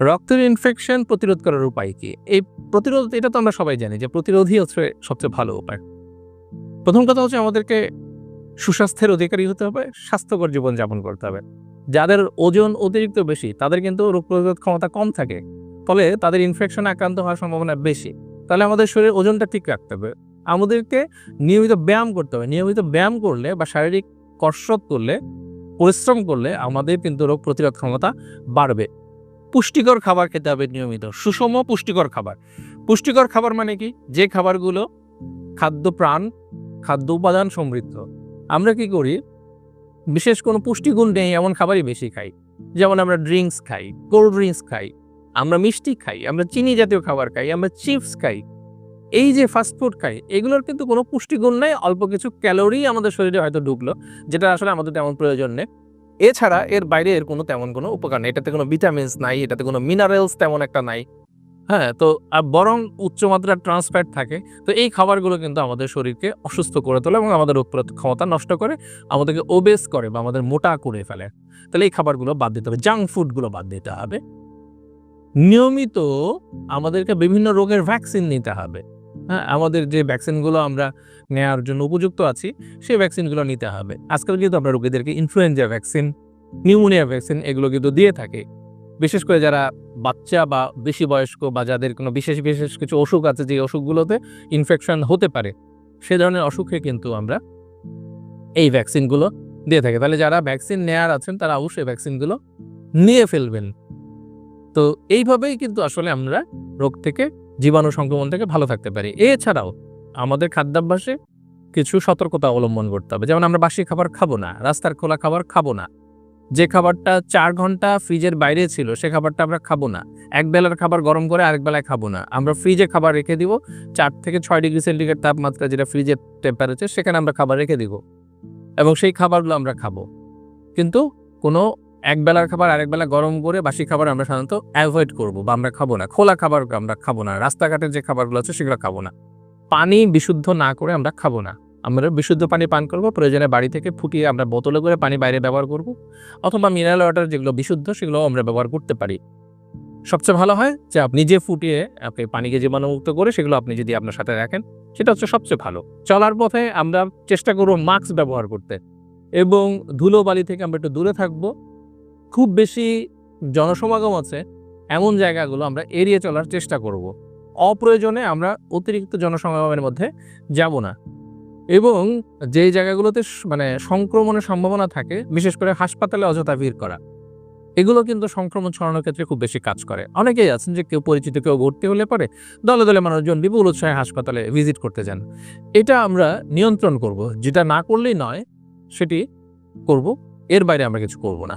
রক্তের ইনফেকশন প্রতিরোধ করার উপায় কি? এই প্রতিরোধ, এটা তো আমরা সবাই জানি যে প্রতিরোধই হচ্ছে সবচেয়ে ভালো উপায়। প্রথম কথা হচ্ছে আমাদেরকে সুস্বাস্থ্যের অধিকারী হতে হবে, স্বাস্থ্যকর জীবনযাপন করতে হবে। যাদের ওজন অতিরিক্ত বেশি, তাদের কিন্তু রোগ প্রতিরোধ ক্ষমতা কম থাকে, ফলে তাদের ইনফেকশন আক্রান্ত হওয়ার সম্ভাবনা বেশি। তাহলে আমাদের শরীরের ওজনটা ঠিক রাখতে হবে। আমাদেরকে নিয়মিত ব্যায়াম করতে হবে। নিয়মিত ব্যায়াম করলে বা শারীরিক কসরত করলে, পরিশ্রম করলে আমাদের কিন্তু রোগ প্রতিরোধ ক্ষমতা বাড়বে। পুষ্টিকর খাবার খেতে হবে নিয়মিত। সুষম পুষ্টিকর খাবার। পুষ্টিকর খাবার মানে কি? যে খাবারগুলো খাদ্য প্রাণ খাদ্য উপাদান সমৃদ্ধ। আমরা কি করি? বিশেষ কোনো পুষ্টিগুণ নেই এমন খাবারই বেশি খাই। যেমন আমরা ড্রিঙ্কস খাই কোল্ড ড্রিঙ্কস খাই আমরা মিষ্টি খাই আমরা চিনি জাতীয় খাবার খাই আমরা চিপস খাই। এই যে ফাস্টফুড খাই এগুলোর কিন্তু কোনো পুষ্টিগুণ নেই অল্প কিছু ক্যালোরি আমাদের শরীরে হয়তো ঢুকলো যেটা আসলে আমাদের তেমন প্রয়োজন নেই। এছাড়া এর বাইরে এর কোনো তেমন কোনো উপকার নেই। এটাতে কোনো ভিটামিনস নাই, এটাতে কোনো মিনারেলস তেমন একটা নাই। হ্যাঁ তো বরং উচ্চমাত্রার ট্রান্সফ্যাট থাকে। তো এই খাবারগুলো কিন্তু আমাদের শরীরকে অসুস্থ করে তোলে এবং আমাদের রোগ ক্ষমতা নষ্ট করে, আমাদেরকে ওবেস করে বা আমাদের মোটা করে ফেলে। তাহলে এই খাবারগুলো বাদ দিতে হবে জাঙ্ক ফুডগুলো বাদ দিতে হবে। নিয়মিত আমাদেরকে বিভিন্ন রোগের ভ্যাকসিন নিতে হবে। হ্যাঁ আমাদের যে ভ্যাকসিনগুলো আমরা নেওয়ার জন্য উপযুক্ত আছি, সেই ভ্যাকসিনগুলো নিতে হবে। আজকাল কিন্তু আমরা রোগীদেরকে ইনফ্লুয়েঞ্জা ভ্যাকসিন নিউমোনিয়া ভ্যাকসিন এগুলো কিন্তু দিয়ে থাকে। বিশেষ করে যারা বাচ্চা বা বেশি বয়স্ক বা যাদের কোনো বিশেষ বিশেষ কিছু অসুখ আছে, যে অসুখগুলোতে ইনফেকশন হতে পারে, সে ধরনের অসুখে কিন্তু আমরা এই ভ্যাকসিনগুলো দিয়ে থাকি। তাহলে যারা ভ্যাকসিন নেয়ার আছেন, তারা অবশ্যই ভ্যাকসিনগুলো নিয়ে ফেলবেন। তো এইভাবেই কিন্তু আসলে আমরা রোগ থেকে জীবাণু সংক্রমণ থেকে ভালো থাকতে পারি। এছাড়াও আমাদের খাদ্যাভ্যাসে কিছু সতর্কতা অবলম্বন করতে হবে। যেমন আমরা বাসি খাবার খাব না, রাস্তার খোলা খাবার খাব না। যে খাবারটা চার ঘণ্টা ফ্রিজের বাইরে ছিল, সে খাবারটা আমরা খাব না। এক বেলার খাবার গরম করে আরেক বেলায় খাব না। আমরা ফ্রিজে খাবার রেখে দিব, চার থেকে ছয় ডিগ্রি সেন্টিগ্রেড তাপমাত্রা যেটা ফ্রিজের টেম্পারেচার সেখানে আমরা খাবার রেখে দিব। এবং সেই খাবারগুলো আমরা খাব। কিন্তু কোনো এক বেলার খাবার, আরেক বেলা গরম করে বাসি খাবার আমরা সাধারণত অ্যাভয়েড করব বা আমরা খাব না। খোলা খাবার আমরা খাব না। রাস্তাঘাটের যে খাবারগুলো আছে সেগুলো খাব না। পানি বিশুদ্ধ না করে আমরা খাব না। আমরা বিশুদ্ধ পানি পান করব, প্রয়োজনে বাড়ি থেকে ফুটিয়ে আমরা বোতলে করে পানি বাইরে ব্যবহার করব অথবা মিনারেল ওয়াটার যেগুলো বিশুদ্ধ সেগুলো আমরা ব্যবহার করতে পারি। সবচেয়ে ভালো হয় যে আপনি যে ফুটিয়ে আপনি পানিকে জীবাণুমুক্ত করে সেগুলো আপনি যদি আপনার সাথে রাখেন, সেটা হচ্ছে সবচেয়ে ভালো। চলার পথে আমরা চেষ্টা করব মাস্ক ব্যবহার করতে। এবং ধুলো বালি থেকে আমরা একটু দূরে থাকব। খুব বেশি জনসমাগম আছে, এমন জায়গাগুলো আমরা এড়িয়ে চলার চেষ্টা করব। অপ্রয়োজনে আমরা অতিরিক্ত জনসমাগমের মধ্যে যাব না। এবং যেই জায়গাগুলোতে মানে সংক্রমণের সম্ভাবনা থাকে, বিশেষ করে হাসপাতালে অযথা ভিড় করা, এগুলো কিন্তু সংক্রমণ ছড়ানোর ক্ষেত্রে খুব বেশি কাজ করে। অনেকেই আছেন যে কেউ পরিচিত, কেউ ভর্তি হলে পরে দলে দলে মানুষজন বিপুল উৎসাহে হাসপাতালে ভিজিট করতে যান। এটা আমরা নিয়ন্ত্রণ করব, যেটা না করলেই নয়, সেটি করব, এর বাইরে আমরা কিছু করব না।